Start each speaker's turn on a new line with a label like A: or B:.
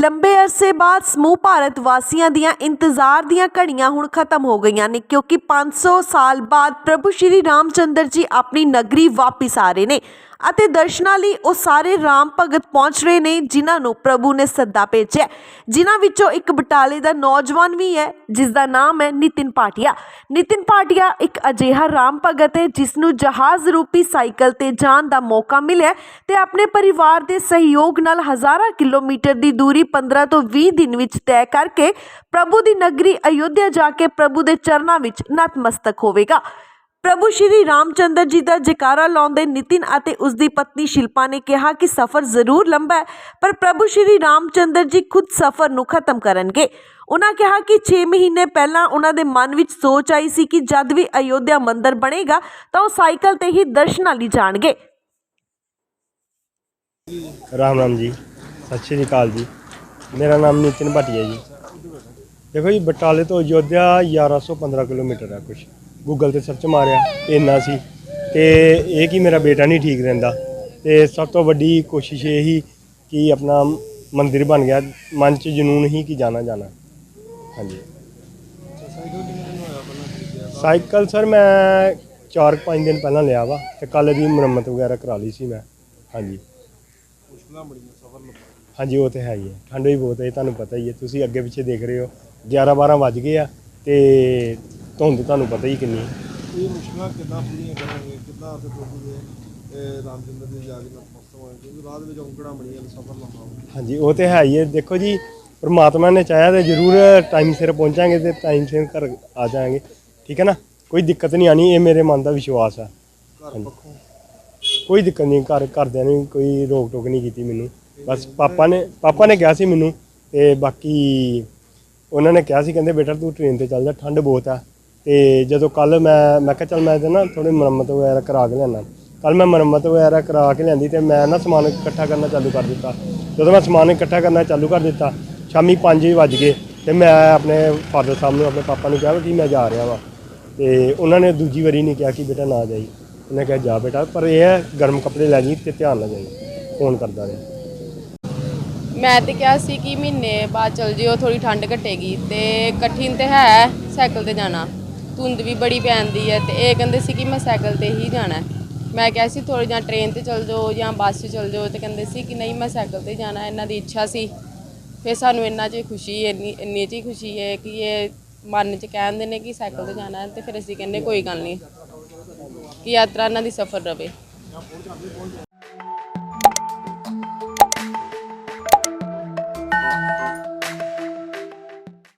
A: ਲੰਬੇ ਅਰਸੇ ਬਾਅਦ ਸਮੂਹ ਭਾਰਤ ਵਾਸੀਆਂ ਦੀਆਂ ਇੰਤਜ਼ਾਰ ਦੀਆਂ ਘੜੀਆਂ ਹੁਣ ਖਤਮ ਹੋ ਗਈਆਂ ਨੇ, ਕਿਉਂਕਿ 500 ਸਾਲ ਬਾਅਦ ਪ੍ਰਭੂ ਸ਼੍ਰੀ ਰਾਮਚੰਦਰ ਜੀ ਆਪਣੀ ਨਗਰੀ ਵਾਪਿਸ ਆ ਰਹੇ ਨੇ। ਅਤੇ ਦਰਸ਼ਨਾਂ ਲਈ ਉਹ ਸਾਰੇ ਰਾਮ ਭਗਤ ਪਹੁੰਚ ਰਹੇ ਨੇ, ਜਿਨ੍ਹਾਂ ਨੂੰ ਪ੍ਰਭੂ ਨੇ ਸੱਦਾ ਭੇਜਿਆ ਜਿਨ੍ਹਾਂ ਵਿੱਚੋਂ ਇੱਕ ਬਟਾਲੇ ਦਾ ਨੌਜਵਾਨ ਵੀ ਹੈ ਜਿਸ ਦਾ ਨਾਮ ਹੈ ਨਿਤਿਨ ਪਾਟਿਆ। ਨਿਤਿਨ ਪਾਟਿਆ ਇੱਕ ਅਜਿਹਾ ਰਾਮ ਭਗਤ ਹੈ, ਜਿਸ ਨੂੰ ਜਹਾਜ਼ ਰੂਪੀ ਸਾਈਕਲ ਤੇ ਜਾਣ ਦਾ ਮੌਕਾ ਮਿਲਿਆ ਤੇ ਆਪਣੇ ਪਰਿਵਾਰ ਦੇ ਸਹਿਯੋਗ ਨਾਲ ਹਜ਼ਾਰਾਂ ਕਿਲੋਮੀਟਰ ਦੀ ਦੂਰੀ 15 ਤੋਂ 20 ਦਿਨ ਵਿੱਚ ਤੈਅ ਕਰਕੇ ਪ੍ਰਭੂ ਦੀ ਨਗਰੀ ਅਯੁੱਧਿਆ ਜਾ ਕੇ ਪ੍ਰਭੂ ਦੇ ਚਰਨਾਂ ਵਿੱਚ ਨਤਮਸਤਕ ਹੋਵੇਗਾ। ਪ੍ਰਭੂ ਸ਼੍ਰੀ ਰਾਮਚੰਦਰ ਜੀ ਦਾ ਜੈਕਾਰਾ ਲਾਉਂਦੇ ਨਿਤਿਨ ਅਤੇ ਉਸ ਦੀ ਪਤਨੀ ਸ਼ਿਲਪਾ ਨੇ ਕਿਹਾ ਕਿ ਸਫ਼ਰ ਜ਼ਰੂਰ ਲੰਬਾ ਹੈ, ਪਰ ਪ੍ਰਭੂ ਸ਼੍ਰੀ ਰਾਮਚੰਦਰ ਜੀ ਖੁਦ ਸਫ਼ਰ ਨੂੰ ਖਤਮ ਕਰਨਗੇ। ਉਹਨਾਂ ਕਿਹਾ ਕਿ 6 ਮਹੀਨੇ ਪਹਿਲਾਂ ਉਹਨਾਂ ਦੇ ਮਨ ਵਿੱਚ ਸੋਚ ਆਈ ਸੀ ਕਿ ਜਦ ਵੀ ਅਯੋਧਿਆ ਮੰਦਿਰ ਬਣੇਗਾ, ਤਾਂ ਉਹ ਸਾਈਕਲ ਤੇ ਹੀ ਦਰਸ਼ਨਾਂ ਲਈ ਜਾਣਗੇ।
B: ਰਾਮ ਰਾਮ ਜੀ, ਸਤਿ ਸ਼੍ਰੀ ਅਕਾਲ ਜੀ। ਮੇਰਾ ਨਾਮ ਨਿਤਿਨ ਭਾਟੀਆ ਜੀ। ਦੇਖੋ ਜੀ, ਬਟਾਲੇ ਤੋਂ ਅਯੋਧਿਆ 1115 ਕਿਲੋਮੀਟਰ ਹੈ ਕੁਛ। ਗੂਗਲ ਤੇ ਸਰਚ ਮਾਰਿਆ ਇੰਨਾ ਸੀ। ਤੇ ਇਹ ਕਿ ਮੇਰਾ ਬੇਟਾ ਨਹੀਂ ਠੀਕ ਰਹਿੰਦਾ। ਤੇ ਸਭ ਤੋਂ ਵੱਡੀ ਕੋਸ਼ਿਸ਼ ਇਹ ਹੀ ਕਿ ਆਪਣਾ ਮੰਦਿਰ ਬਣ ਗਿਆ। ਮਨ 'ਚ ਜਨੂਨ ਹੀ ਕਿ ਜਾਣਾ ਜਾਣਾ। ਹਾਂਜੀ। ਸਾਈਕਲ ਸਰ ਮੈਂ 4-5 ਦਿਨ ਪਹਿਲਾਂ ਲਿਆ ਵਾ ਤੇ ਕੱਲ ਦੀ ਮੁਰੰਮਤ ਵਗੈਰਾ ਕਰਾ ਲਈ ਸੀ ਮੈਂ। ਹਾਂਜੀ। ਹਾਂਜੀ, ਉਹ ਤੇ ਹੈ ਹੀ ਹੈ। ਠੰਡ ਵੀ ਬਹੁਤ ਹੈ ਤੁਹਾਨੂੰ ਪਤਾ ਹੀ ਹੈ। ਤੁਸੀਂ ਅੱਗੇ ਪਿੱਛੇ ਦੇਖ ਰਹੇ ਹੋ। 11 12 ਵੱਜ ਗਏ ਆ ਤੇ ਧੁੰਦ ਤੁਹਾਨੂੰ ਪਤਾ ਹੀ ਕਿੰਨੀ ਹੈ।
C: ਇਹ ਮੁਸ਼ਕਲਾਂ ਕਿੱਦਾਂ ਪੂਰੀਆਂ ਕਰਾਂਗੇ ਕਿੱਦਾਂ ਦੇ ਇਹ ਰਾਮਚੰਦਰ ਦੀ ਯਾਦ ਨਾਲ ਹੋਏ ਕਿਉਂਕਿ ਰਾਤ ਵਿੱਚ ਔਂਕੜਾਂ ਬੜੀਆਂ ਨੇ ਸਫ਼ਰ ਲੰਮਾ
B: ਹਾਂਜੀ ਉਹ ਤੇ ਹੈ ਹੀ ਹੈ। ਦੇਖੋ ਜੀ ਪ੍ਰਮਾਤਮਾ ਨੇ ਚਾਹਿਆ ਤੇ ਜ਼ਰੂਰ ਟਾਈਮ ਸਿਰ ਪਹੁੰਚਾਂਗੇ ਤੇ ਟਾਈਮ ਸਿਰ ਘਰ ਆ ਜਾਾਂਗੇ ਠੀਕ ਹੈ ਨਾ? ਕੋਈ ਦਿੱਕਤ ਨਹੀਂ ਆਣੀ ਇਹ ਮੇਰੇ ਮਨ ਦਾ ਵਿਸ਼ਵਾਸ ਹੈ
C: ਘਰ ਪੱਖੋਂ?
B: ਕੋਈ ਦਿੱਕਤ ਨਹੀਂ ਘਰ ਘਰਦਿਆਂ ਨੇ ਕੋਈ ਰੋਕ ਟੋਕ ਨਹੀਂ ਕੀਤੀ ਮੈਨੂੰ। ਬਸ ਪਾਪਾ ਨੇ ਪਾਪਾ ਨੇ ਕਿਹਾ ਸੀ ਮੈਨੂੰ ਤੇ ਬਾਕੀ ਉਹਨਾਂ ਨੇ ਕਿਹਾ ਸੀ ਕਹਿੰਦੇ ਬੇਟਾ ਤੂੰ ਟ੍ਰੇਨ ਤੇ ਚੱਲ ਜਾ ਠੰਡ ਬਹੁਤ ਆ। ਤੇ ਜਦੋਂ ਕੱਲ ਮੈਂ ਮੈਂ ਕਿਹਾ ਚੱਲ ਮੈਂ ਤੇ ਨਾ ਥੋੜੀ ਮੁਰੰਮਤ ਵਗੈਰਾ ਕਰਾ ਕੇ ਲਿਆਣਾ ਕੱਲ ਮੈਂ ਮੁਰੰਮਤ ਵਗੈਰਾ ਕਰਾ ਕੇ ਲਿਆਂਦੀ ਤੇ ਮੈਂ ਨਾ ਸਮਾਨ ਇਕੱਠਾ ਕਰਨਾ ਚਾਲੂ ਕਰ ਦਿੱਤਾ। ਜਦੋਂ ਮੈਂ ਸਮਾਨ ਇਕੱਠਾ ਕਰਨਾ ਚਾਲੂ ਕਰ ਦਿੱਤਾ, ਸ਼ਾਮੀ 5 ਵੱਜ ਗਏ ਤੇ ਮੈਂ ਆਪਣੇ ਫਾਦਰ ਸਾਹਿਬ ਨੂੰ, ਆਪਣੇ ਪਾਪਾ ਨੂੰ ਕਿਹਾ ਕਿ ਮੈਂ ਜਾ ਰਿਹਾ ਵਾਂ। ਤੇ ਉਹਨਾਂ ਨੇ ਦੂਜੀ ਵਾਰੀ ਨਹੀਂ ਕਿਹਾ ਕਿ ਬੇਟਾ ਨਾ ਜਾਈ। ਉਹਨੇ ਕਿਹਾ, ਜਾ ਬੇਟਾ। ਪਰ ਇਹ ਹੈ, ਗਰਮ ਕੱਪੜੇ ਲੈ ਜੀ ਤੇ ਧਿਆਨ ਨਾਲ ਜਾਈ। ਫੋਨ ਕਰਦਾ ਰਿਹਾ।
D: ਮੈਂ ਤੇ ਕਿਹਾ ਸੀ ਕਿ ਮਹੀਨੇ ਬਾਅਦ ਚਲ ਜਿਓ ਥੋੜੀ ਠੰਡ ਘਟੇਗੀ ਤੇ ਕਠਿਨ ਤੇ ਹੈ, ਸਾਈਕਲ ਤੇ ਜਾਣਾ। ਧੁੰਦ ਵੀ ਬੜੀ ਪੈਂਦੀ ਹੈ ਤੇ ਇਹ ਕਹਿੰਦੇ ਸੀ ਕਿ ਮੈਂ ਸਾਈਕਲ ਤੇ ਹੀ ਜਾਣਾ ਹੈ। ਮੈਂ ਕਿਹਾ ਸੀ ਥੋੜ੍ਹੇ ਜਾਂ ਟ੍ਰੇਨ ਤੇ ਚਲ ਜਾਓ ਜਾਂ ਬੱਸ 'ਚ ਚਲ ਜਾਓ ਤੇ ਕਹਿੰਦੇ ਸੀ ਕਿ ਨਹੀਂ ਮੈਂ ਸਾਈਕਲ ਤੇ ਹੀ ਜਾਣਾ, ਇਹਨਾਂ ਦੀ ਇੱਛਾ ਸੀ ਫਿਰ ਸਾਨੂੰ ਇੰਨਾ 'ਚ ਹੀ ਖੁਸ਼ੀ, ਇੰਨੀ ਇੰਨੀ 'ਚ ਹੀ ਖੁਸ਼ੀ ਹੈ ਕਿ ਇਹ ਮਨ 'ਚ ਕਹਿੰਦੇ ਨੇ ਕਿ ਸਾਈਕਲ ਤੇ ਜਾਣਾ ਹੈ ਤੇ ਫਿਰ ਅਸੀਂ ਕਹਿੰਦੇ ਕੋਈ ਗੱਲ ਨਹੀਂ, ਕਿ ਯਾਤਰਾ ਇਹਨਾਂ ਦੀ ਸਫਲ ਰਵੇ